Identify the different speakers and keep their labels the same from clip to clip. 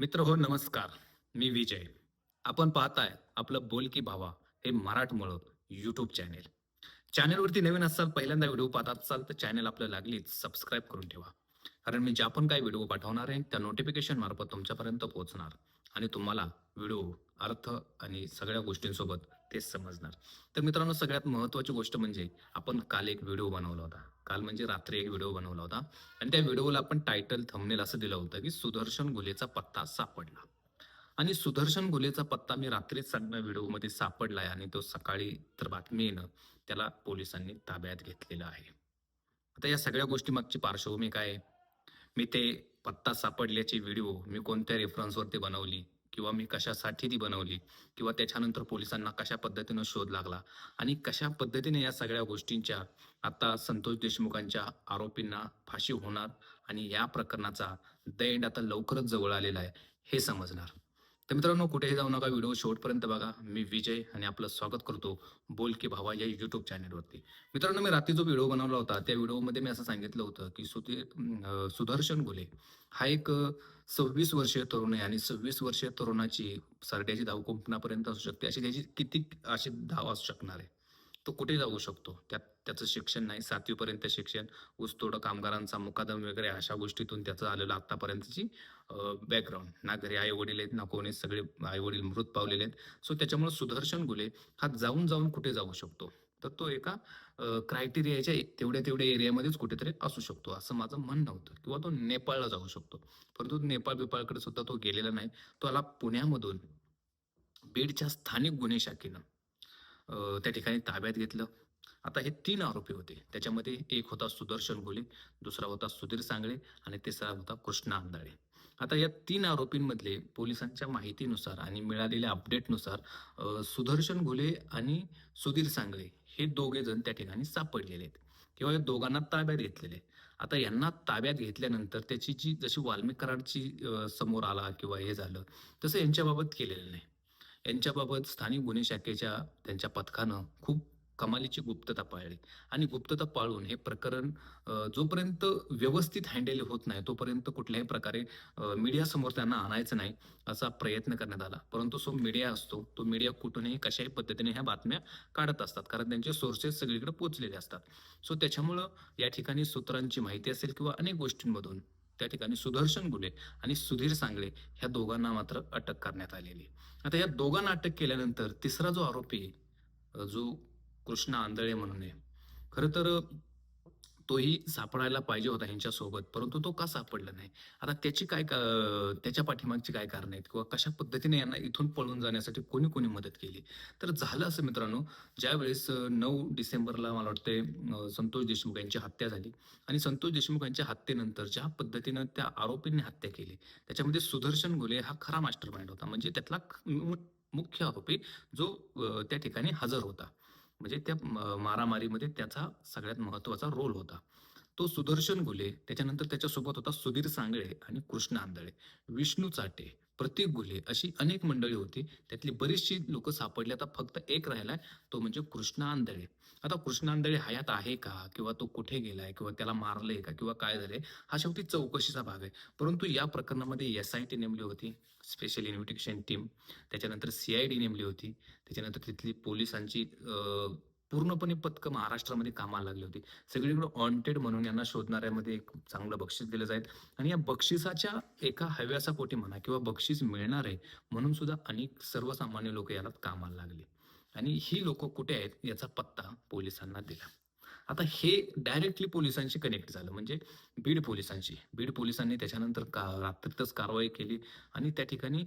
Speaker 1: मित्र हो नमस्कार. मी विजय. आपण पाहताय आपलं बोल की भावा हे मराठमोळं यूट्यूब चॅनेल चॅनेलवरती नवीन असाल पहिल्यांदा व्हिडिओ पाहत असाल तर चॅनेल आपल्याला लागलीच सबस्क्राईब करून ठेवा. कारण मी ज्या पण काही व्हिडिओ पाठवणार आहे त्या नोटिफिकेशन मार्फत तुमच्यापर्यंत पोहोचणार. आणि तुम्हाला व्हिडिओ अर्थ आणि सगळ्या गोष्टींसोबत तेच समजणार. तर मित्रांनो सगळ्यात महत्त्वाची गोष्ट म्हणजे आपण काल एक व्हिडिओ बनवला होता. काल म्हणजे रात्री एक व्हिडिओ बनवला होता. आणि त्या व्हिडिओला आपण टायटल थंबनेल असं दिलं होतं की सुदर्शन गुलेचा पत्ता सापडला. आणि सुदर्शन गुलेचा पत्ता मी रात्रीच सगळ्या व्हिडिओमध्ये सापडलाय आणि तो सकाळी तर बातमी येणं त्याला पोलिसांनी ताब्यात घेतलेलं आहे. आता या सगळ्या गोष्टी मागची पार्श्वभूमी काय आहे? मी ते पत्ता सापडल्याची व्हिडिओ मी कोणत्या रेफरन्सवरती बनवली? किंवा मी कशासाठी ती बनवली किंवा त्याच्यानंतर पोलिसांना कशा पद्धतीनं शोध लागला आणि कशा पद्धतीने या सगळ्या गोष्टींच्या आता संतोष देशमुखांच्या आरोपींना फाशी होणार आणि या प्रकरणाचा द एंड आता लवकरच जवळ आलेला आहे हे समजणार. तर मित्रांनो कुठेही जाऊ नका व्हिडिओ शेवटपर्यंत बघा. मी विजय आणि आपलं स्वागत करतो बोल की भावा या युट्यूब चॅनेलवरती मित्रांनो मी रात्री जो व्हिडिओ बनवला होता त्या व्हिडिओमध्ये मी असं सांगितलं होतं की सुधीर सुदर्शन घुले हा एक सव्वीस वर्षीय तरुण आहे आणि सव्वीस वर्षीय तरुणाची सरड्याची धाव कुंपणापर्यंत असू शकते. अशी त्याची किती अशी धाव असू शकणार आहे? तो कुठे जाऊ शकतो? त्यात त्याचं शिक्षण नाही. सातवीपर्यंत शिक्षण ऊसतोड कामगारांचा मुकादम वगैरे अशा गोष्टीतून त्याचं आलेलं आतापर्यंतची बॅकग्राऊंड ना घरी आई वडील आहेत ना कोणी सगळे आई वडील मृत पावलेले आहेत. सो त्याच्यामुळे सुदर्शन गुले हा जाऊन जाऊन कुठे जाऊ शकतो? तर तो एका क्रायटेरियाच्या तेवढ्या तेवढ्या एरियामध्येच कुठेतरी असू शकतो. असं माझं म्हणणं होतं. किंवा तो नेपाळला जाऊ शकतो. परंतु नेपाळ बिपाळकडे सुद्धा तो गेलेला नाही. तो आला पुण्यामधून. बीडच्या स्थानिक गुन्हे शाखेनं. त्या ठिकाणी ताब्यात घेतलं. आता हे तीन आरोपी होते. त्याच्यामध्ये एक होता सुदर्शन घोले दुसरा होता सुधीर सांगळे आणि तिसरा होता कृष्णा आंदाळे आता या तीन आरोपींमधले पोलिसांच्या माहितीनुसार आणि मिळालेल्या अपडेटनुसार सुदर्शन घुले आणि सुधीर सांगळे हे दोघे जण त्या ठिकाणी सापडलेले आहेत किंवा या दोघांना ताब्यात घेतलेले आता यांना ताब्यात घेतल्यानंतर त्याची जी जशी वाल्मिक समोर आला किंवा हे झालं तसं यांच्याबाबत केलेलं नाही. यांच्याबाबत स्थानिक गुन्हे शाखेच्या त्यांच्या पथकानं खूप कमालीची गुप्तता पाळली. आणि गुप्तता पाळून हे प्रकरण जोपर्यंत व्यवस्थित हँडल होत नाही तोपर्यंत कुठल्याही प्रकारे मीडियासमोर त्यांना आणायचं नाही असा प्रयत्न करण्यात आला. परंतु जो मीडिया असतो तो मीडिया कुठूनही कशाही पद्धतीने ह्या बातम्या काढत असतात. कारण त्यांचे सोर्सेस सगळीकडे पोचलेले असतात. सो त्याच्यामुळं या ठिकाणी सूत्रांची माहिती असेल किंवा अनेक गोष्टींमधून त्या ठिकाणी सुदर्शन गुले आणि सुधीर सांगळे ह्या दोघांना मात्र अटक करण्यात आलेली आहे. आता या दोघांना अटक केल्यानंतर तिसरा जो आरोपी जो कृष्णा आंधळे म्हणून आहे खरं तर तोही सापडायला पाहिजे होता ह्यांच्यासोबत परंतु तो का सापडला नाही? आता त्याची काय का- त्याच्या पाठीमागची काय कारण आहेत? किंवा कशा पद्धतीने यांना इथून पळून जाण्यासाठी कोणी कोणी मदत केली? तर झालं असं मित्रांनो ज्यावेळेस नऊ डिसेंबरला मला वाटते संतोष देशमुख यांची हत्या झाली. आणि संतोष देशमुख यांच्या हत्येनंतर ज्या पद्धतीनं त्या आरोपींनी हत्या केली त्याच्यामध्ये सुदर्शन घुले हा खरा मास्टर माइंड होता. म्हणजे त्यातला ख- मुख्य आरोपी जो त्या ठिकाणी हजर होता. म्हणजे त्या मारामारीमध्ये त्याचा सगळ्यात महत्त्वाचा रोल होता. तो सुदर्शन गुले त्याच्यानंतर त्याच्यासोबत होता सुधीर सांगळे आणि कृष्ण आंधळे. विष्णू चाटे प्रतीक गुले अशी अनेक मंडळी होती. त्यातली बरीचशी लोक सापडली. आता फक्त एक राहिलाय तो म्हणजे कृष्ण आंधळे आता कृष्ण आंधळे हयात आहे का? किंवा तो कुठे गेलाय? किंवा त्याला मारलंय का? किंवा काय झालंय? हा शेवटी चौकशीचा भाग आहे. परंतु या प्रकरणामध्ये एस आय टी नेमली होती. स्पेशल इन्व्हिटेशन टीम त्याच्यानंतर सी आय डी नेमली होती. त्याच्यानंतर तिथली पोलिसांची पूर्णपणे पथकं महाराष्ट्रामध्ये कामाला लागली होती. सगळीकडे ऑन्टेड म्हणून यांना शोधणाऱ्यामध्ये एक चांगलं बक्षीस दिलं जाईल. आणि या बक्षिसाच्या एका हव्यासापोटी म्हणा किंवा बक्षीस मिळणार आहे म्हणून सुद्धा अनेक सर्वसामान्य लोक याला कामाला लागले. आणि ही लोक कुठे आहेत याचा पत्ता पोलिसांना दिला. आता हे डायरेक्टली पोलिसांशी कनेक्ट झालं. म्हणजे बीड पोलिसांशी. बीड पोलिसांनी त्याच्यानंतर का रात्रीतच कारवाई केली. आणि त्या ठिकाणी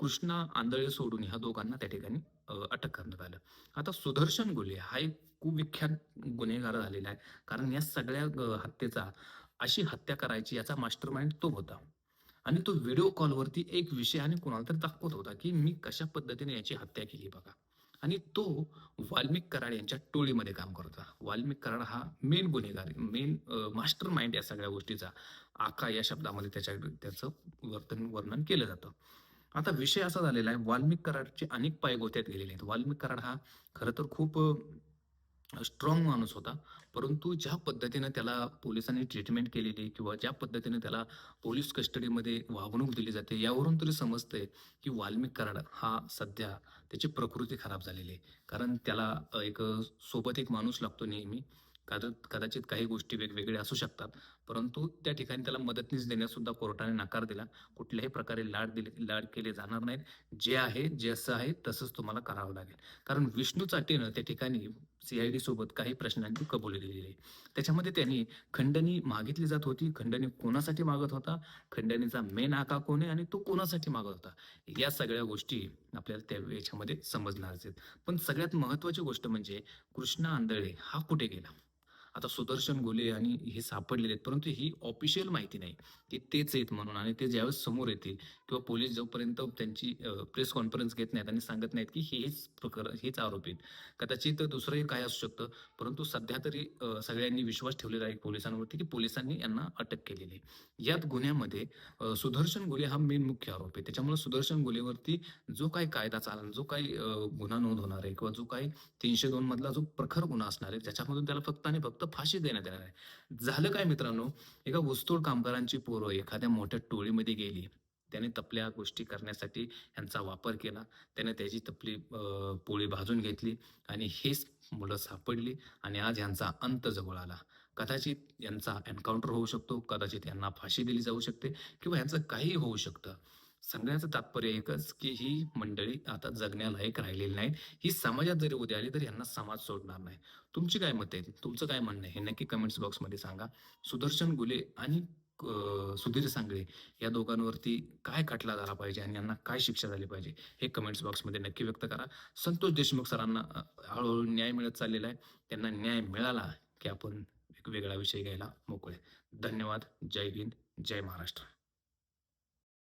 Speaker 1: कृष्णा आंधळे सोडून ह्या दोघांना त्या ठिकाणी अटक करण्यात आलं. आता सुदर्शन गुले हा एक कुविख्यात गुन्हेगार झालेला आहे. कारण या सगळ्या हत्येचा अशी हत्या करायची याचा मास्टर माइंड तो होता. आणि तो व्हिडिओ कॉलवरती एक विषय आणि कुणाला तरी दाखवत होता की मी कशा पद्धतीने याची हत्या केली बघा. आणि तो वाल्मिक कराड यांच्या टोळीमध्ये काम करत होता. वाल्मिक कराड हा मेन गुन्हेगार मेन मास्टर माइंड या सगळ्या गोष्टीचा आका या शब्दामध्ये त्याच्या त्याचं वर्तन वर्णन केलं जातं. आता विषय असा झालेला आहे वाल्मिक कराडचे अनेक पाय गोत्यात गेलेले आहेत. वाल्मिक कराड हा खरं तर खूप स्ट्रॉंग माणूस होता. परंतु ज्या पद्धतीनं त्याला पोलिसांनी ट्रीटमेंट केलेली किंवा ज्या पद्धतीने त्याला पोलीस कस्टडीमध्ये वागणूक दिली जाते यावरून तरी समजतंय की वाल्मिक कराड हा सध्या त्याची प्रकृती खराब झालेली आहे. कारण त्याला एक सोबत एक माणूस लागतो नेहमी. कदा कदाचित काही गोष्टी वेगवेगळ्या असू शकतात. परंतु त्या ठिकाणी त्याला मदतनीस देण्यास सुद्धा कोर्टाने नकार दिला. कुठल्याही प्रकारे लाड दिले लाड केले जाणार नाहीत. जे आहे जसं आहे तसंच तुम्हाला करावं लागेल. कारण विष्णू चाटेनं त्या ठिकाणी सीआयडी सोबत काही प्रश्नांची कबुली दिलेली आहे. त्याच्यामध्ये त्यांनी खंडणी मागितली जात होती. खंडणी कोणासाठी मागत होता? खंडणीचा मेन आका कोण आहे आणि तो कोणासाठी मागत होता? या सगळ्या गोष्टी आपल्याला त्या याच्यामध्ये समजणार आहेत. पण सगळ्यात महत्वाची गोष्ट म्हणजे कृष्णा आंधळे हा कुठे गेला? आता सुदर्शन गोले आणि हे सापडलेले आहेत परंतु ही ऑफिशियल माहिती नाही. की तेच आहेत म्हणून आणि ते ज्यावेळेस समोर येतील किंवा पोलीस जोपर्यंत त्यांची प्रेस कॉन्फरन्स घेत नाहीत आणि सांगत नाहीत की हेच प्रकार हेच आरोपी आहेत. कदाचित दुसरंही काय असू शकतं परंतु सध्या तरी सगळ्यांनी विश्वास ठेवलेला आहे पोलिसांवरती की पोलिसांनी यांना अटक केलेली आहे. यात गुन्ह्यामध्ये सुदर्शन गोले हा मेन मुख्य आरोप आहे. त्याच्यामुळे सुदर्शन गोलेवरती जो काही कायदा चालन जो काही गुन्हा नोंद होणार आहे किंवा जो काही तीनशे दोन मधला जो प्रखर गुन्हा असणार आहे ज्याच्यामधून त्याला फक्त आणि फक्त फाशी देण्यात येणार आहे. झालं काय मित्रांनो? एका ऊसतोड कामगारांची पोरं एखाद्या मोठ्या टोळीमध्ये गेली. त्याने तपल्या गोष्टी करण्यासाठी यांचा वापर केला. त्याने त्याची तपली पोळी भाजून घेतली आणि हेच मुलं सापडली आणि आज यांचा अंत जवळ आला. कदाचित यांचा एन्काउंटर होऊ शकतो कदाचित यांना फाशी दिली जाऊ शकते किंवा यांचं काही होऊ शकतं. सांगण्याचं तात्पर्य एकच की ही मंडळी आता जगण्यालायक राहिलेली नाहीत. ही समाजात जरी उद्या आली तर यांना समाज सोडणार नाही. तुमची काय मत आहे तुमचं काय म्हणणं आहे? हे नक्की कमेंट्स बॉक्समध्ये सांगा. सुदर्शन गुले आणि सुधीर सांगळे या दोघांवरती काय खटला झाला पाहिजे आणि यांना काय शिक्षा झाली पाहिजे? हे कमेंट्स बॉक्समध्ये नक्की व्यक्त करा. संतोष देशमुख सरांना हळूहळू न्याय मिळत चाललेला आहे. त्यांना न्याय मिळाला की आपण एक वेगळा विषय घ्यायला मोकळे. धन्यवाद. जय हिंद. जय महाराष्ट्र.